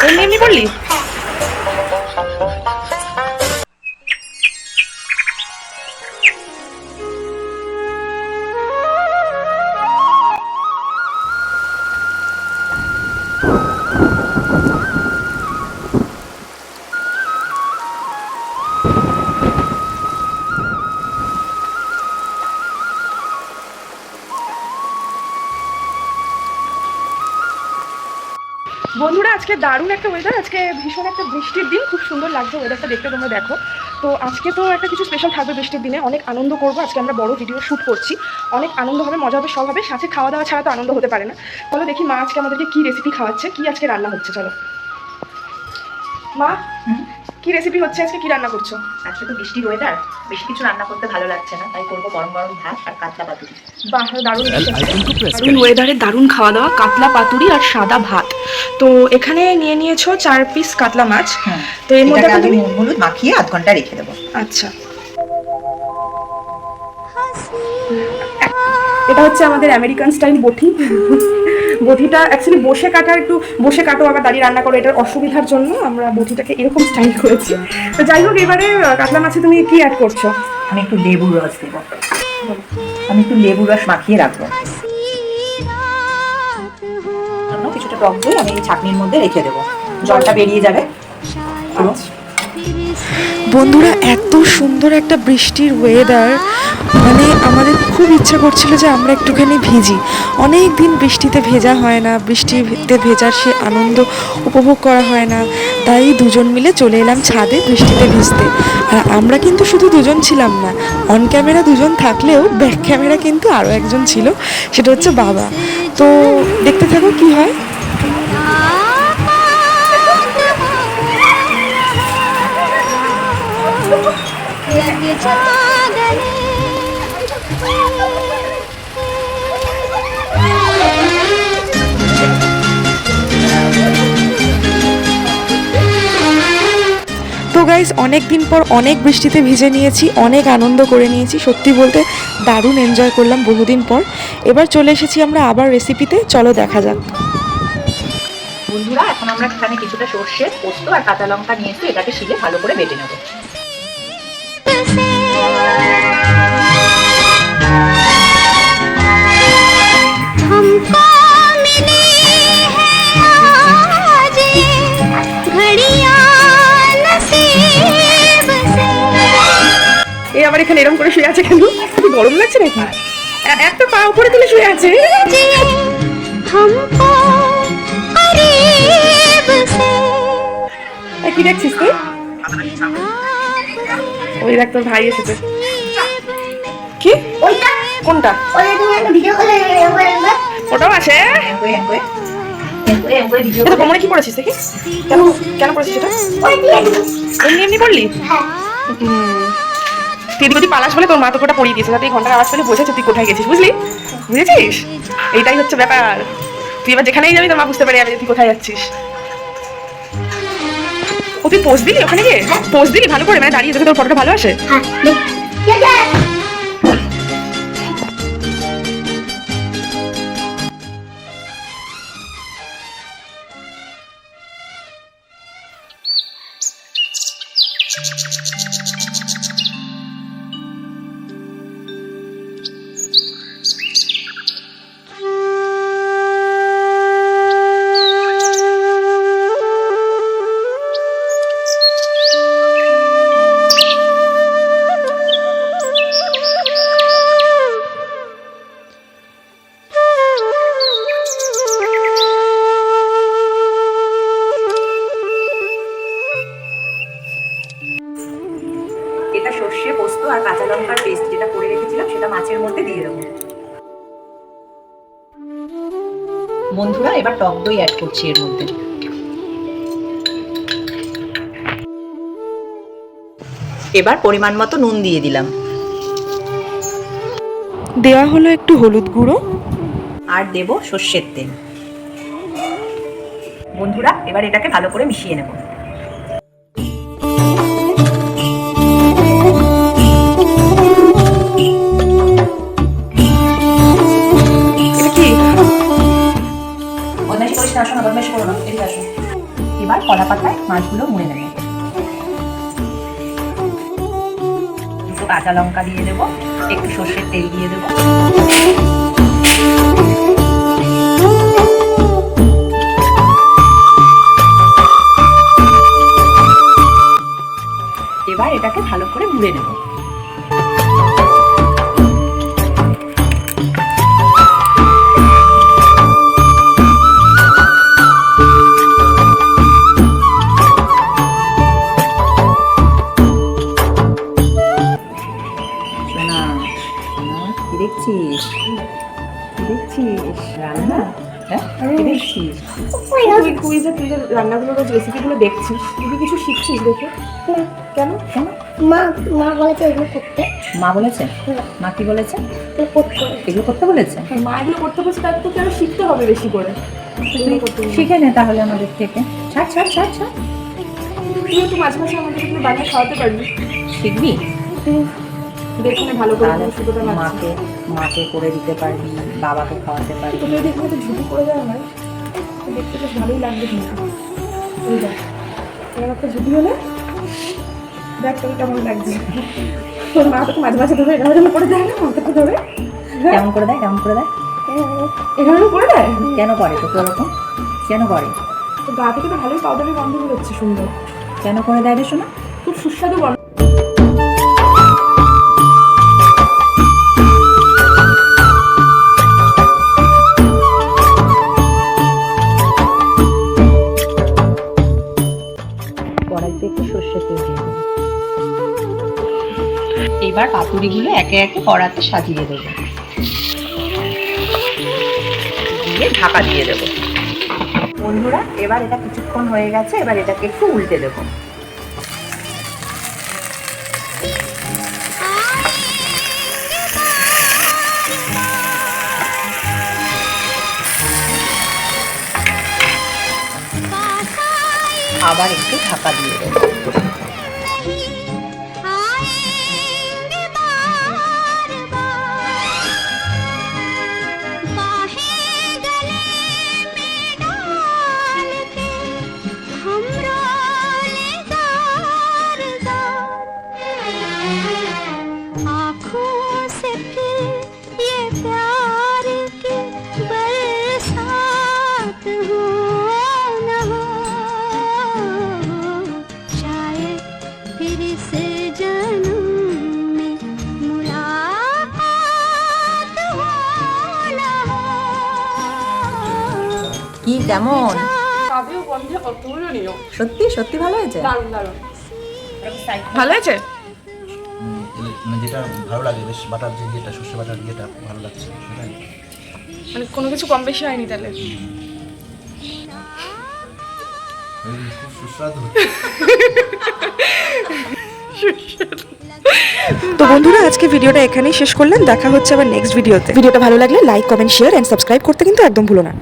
এমনি এমনি বললি বন্ধুরা, আজকে দারুণ একটা ওয়েদার আজকে ভীষণ একটা বৃষ্টির দিন, খুব সুন্দর লাগছে ওয়েদারটা দেখতে তোমরা দেখো। তো আজকে তো একটা কিছু স্পেশাল থাকবে বৃষ্টির দিনে, অনেক আনন্দ করব, আজকে আমরা বড় ভিডিও শ্যুট করছি। অনেক আনন্দ হবে, মজা হবে, সব হবে, সাথে খাওয়া দাওয়া ছাড়া তো আনন্দ হতে পারে না। চলো দেখি মা আজকে আমাদেরকে কী রেসিপি খাওয়াচ্ছে, কী আজকে রান্না হচ্ছে, চলো। মা? কি রেসিপি হচ্ছে? আজকে কি রান্না করছ? আজকে তো বৃষ্টির ওয়েদার বেশি কিছু রান্না করতে ভালো লাগছে না তাই করব গরম গরম ভাত আর কাতলা পাতুরি। বাহ দারুণ দারুণ ওয়েদারে দারুণ খাওয়া দাওয়া কাতলা পাতুরি আর সাদা ভাত। তো এখানে নিয়ে নিয়েছো চার পিস কাতলা মাছ। তো এর মধ্যে এটাকে এখন তুমি হলুদ মাখিয়ে আধ ঘণ্টা রেখে দেবো। আচ্ছা। এটা হচ্ছে আমাদের আমেরিকান স্টাইল বটি বটিটা অ্যাকচুয়ালি বসে কাটার একটু বসে কাটো আবার দাঁড়িয়ে রান্না করো এটার অসুবিধার জন্য আমরা বটিটাকে এরকম স্টাইল করেছি। তো যাই হোক এবারে কাতলা মাছে তুমি কি অ্যাড করছ? আমি একটু লেবুর রস দেবো। আমি একটু লেবুর রস মাখিয়ে রাখব। কিছুটা টক দিয়ে আমি এই ছাকনির মধ্যে রেখে দেবো। জলটা বেরিয়ে যাবে। পুরো। বন্ধুরা, এত সুন্দর একটা বৃষ্টির ওয়েদার মানে আমাদের খুব ইচ্ছা করছিল যে আমরা একটুখানি ভিজি। অনেক দিন বৃষ্টিতে ভেজা হয় না, বৃষ্টিতে ভেজার সে আনন্দ উপভোগ করা হয় না। তাই দুজন মিলে চলে এলাম ছাদে বৃষ্টিতে ভিজতে। আর আমরা কিন্তু শুধু দুজন ছিলাম না অন ক্যামেরা দুজন থাকলেও ব্যাক ক্যামেরা কিন্তু আরও একজন ছিল, সেটা হচ্ছে বাবা। তো দেখতে থাকো কি হয়। তো গাইস অনেক দিন পর অনেক বৃষ্টিতে ভিজে নিয়েছি, অনেক আনন্দ করে নিয়েছি। সত্যি বলতে দারুণ এনজয় করলাম বহুদিন পর। এবার চলে এসেছি আমরা আবার রেসিপিতে চলো দেখা যাক। বন্ধুরা, এখন আমরা এখানে কিছুটা সর্ষে পোস্ত আর কাঁচা লঙ্কা নিয়ে এসে এটাকে শিলে ভালো করে বেটে নেব। এ আবার এখানে এরম করে শুয়ে আছে কেন? গরম লাগছে নাকি? একটা পা উপরে তুলে শুয়ে আছে। কি দেখছিস তুই? ওই দেখ তোর ভাই এসেছে। কি? ওইটা? কোনটা? ওই তুমি একটা ভিডিও করে ওটাও আছে? এটা কোমরে কি পড়েছিস দেখি? কেন কেন পড়েছিস এটা? এমনি এমনি। তুই এদিক ওদিক পালাস বলে তোর মা তোকে ওটা পড়িয়ে দিয়েছে। যাতে এই ঘণ্টার আওয়াজ পেলে বোঝাচ্ছে তুই কোথায় গেছিস বুঝলি? বুঝেছিস? এইটাই হচ্ছে ব্যাপার। তুই এবার যেখানেই যাবি তোর মা বুঝতে পারে যে তুই কোথায় যাচ্ছিস। তুই পোস্ট দিলি ওখানে গিয়ে? পোস্ট দিলি ভালো করে মানে দাঁড়িয়ে তোকে তোর ফটোটা ভালো আসে? হ্যাঁ এবার টক দই অ্যাড করছি এর মধ্যে। এবার পরিমাণ মতো নুন দিয়ে দিলাম। দেওয়া হলো একটু হলুদ গুঁড়ো। আর দেব সর্ষের তেল। বন্ধুরা এবার এটাকে ভালো করে মিশিয়ে নেব। এবার কলা পাতায় মাছগুলো মুড়ে নেবে। একটু কাঁচা লঙ্কা দিয়ে দেবো, একটু সর্ষের তেল দিয়ে দেবো। এবার এটাকে ভালো করে মুড়ে নেব। রান্না? হ্যাঁ? দেখছিস তুই তুই যে তুই যে রান্নাগুলো রোজ রেসিপিগুলো দেখছিস তুই কি কিছু শিখছিস দেখে? কেন? কেন? মা মা বলেছে এগুলো করতে। মা বলেছে? মা কি বলেছে? করতে এগুলো করতে বলেছে? মা এগুলো করতে বলছে তার তো আরও শিখতে হবে বেশি করে। শিখে নে তাহলে আমাদের থেকে। ছাড় ছাড় ছাড় ছাড়। তুই একটু মাঝে মাঝে আমাদেরকে তুমি বানিয়ে খাওয়াতে পারবি। শিখবি? দেখে নে ভালো করে মাকে মাকে করে দিতে পারবি। বাবাকে খাওয়াতে পারবি তুমি যদি এখানে ঝুঁকি করে হয় তো দেখতে বেশ ভালোই লাগবে কিন্তু। এই দেখ এরকম একটা ঝুঁকি হলে দেখ তোকে কেমন লাগছে। তোর মা তোকে মাঝে মাঝে ধরে এরকম এরকম করে দেয় না মাথাকে ধরে। কেমন করে দেয় কেমন করে দেয়? এরকম করে দেয় কেন করে তোকে ওরকম? কেন করে তো গা থেকে তো ভালোই পাউডারের গন্ধ বেরোচ্ছে সুন্দর। কেন করে দেয় রে শোনা খুব সুস্বাদু গন্ধ। পাতুরিগুলো একে একে কড়াতে সাজিয়ে দেবো। দিয়ে ঢাকা দিয়ে দেবো। বন্ধুরা, এবার এটা কিছুক্ষণ হয়ে গেছে, এবার এটাকে একটু উল্টে দেবো। আবার একটু ঢাকা দিয়ে দেবো। কি কেমন? সত্যি? সত্যি ভালো হয়েছে? ভালো এলে- মানে যেটা ভালো লাগে বেশ বাটার যে সর্ষে বাটার ইয়েটা ভালো লাগছে সেটাই। মানে কোনো কিছু কম বেশি হয়নি তাহলে? খুব সুস্বাদু। তো বন্ধুরা আজকে ভিডিওটা এখানেই শেষ করলাম। দেখা হচ্ছে আবার নেক্সট ভিডিওতে ভিডিওটা ভালো লাগলে like comment share and subscribe করতে কিন্তু একদম ভুলো না।